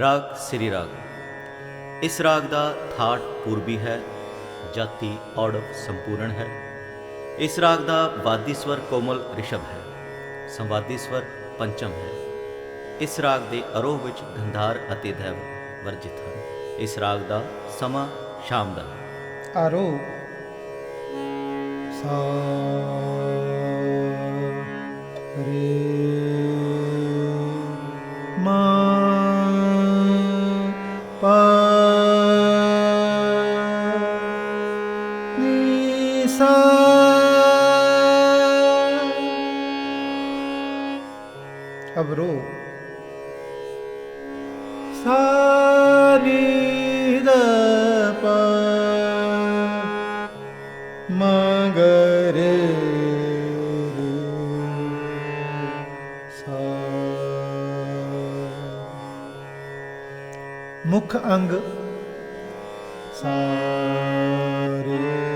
ਰਾਗ ਸ੍ਰੀ ਰਾਗ। ਇਸ ਰਾਗ ਦਾ ਥਾਟ ਪੂਰਬੀ ਹੈ ਜਾਤੀ ਔੜਵ ਸੰਪੂਰਨ ਹੈ। ਇਸ ਰਾਗ ਦਾ ਵਾਦੀ ਸਵਰ ਕੋਮਲ ਰਿਸ਼ਭ ਹੈ ਸੰਵਾਦੀ ਸਵਰ ਪੰਚਮ ਹੈ। ਇਸ ਰਾਗ ਦੇ ਅਰੋਹ ਵਿੱਚ ਗੰਧਾਰ ਅਤੇ ਧੈਵ ਵਰਜਿਤ ਹਨ। ਇਸ ਰਾਗ ਦਾ ਸਮਾਂ ਸ਼ਾਮ ਦਾ ਹੈ। ਆਰੋ ਸਾ ਰੇ ਅਬਰੋ। ਸਾਨੀ ਦ ਪਾ ਮੁੱਖ ਅੰਗ। ਸਾਰੇ।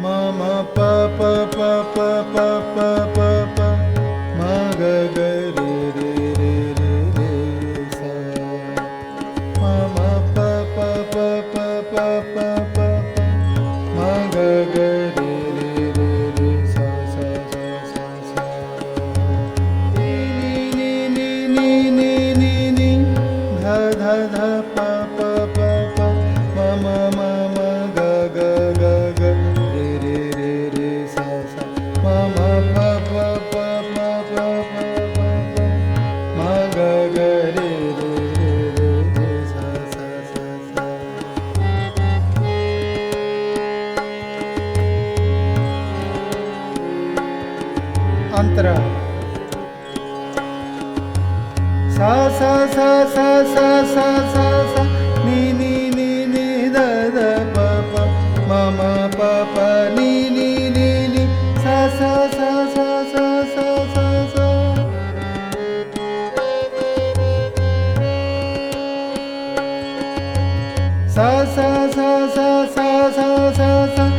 मम पाप अंतरा सा सा सा सा सा सा सा सा नी नी नी नी द द प प म म प प नी नी नी नी सा सा सा सा सा सा सा सा सा सा सा सा सा सा सा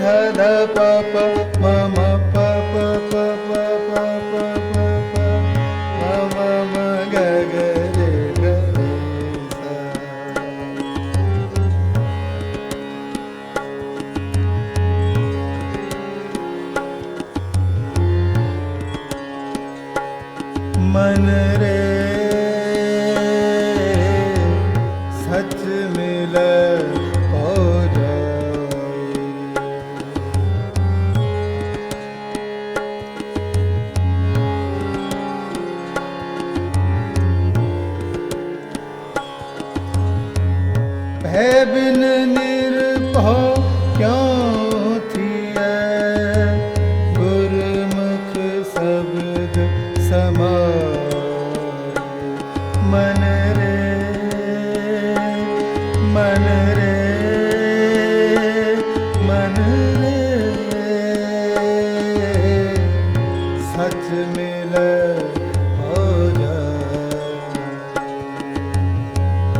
ध ध प प म मन रे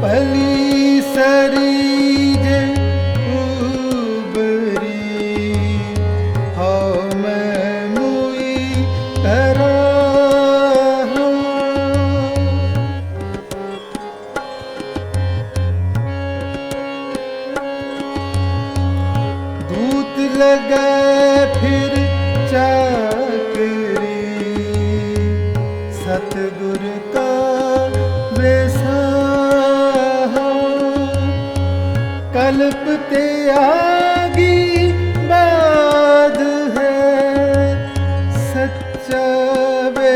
ਭਲੀ ਸਰੀ ਜੇ ਉਬਰੀ। ਹਉ ਮੈਂ ਮੁਈ ਤਰਾ ਦੂਤ ਲਗੈ ਫਿਰ ਚਾ कल्प ते आगी बाद है सच्चा वे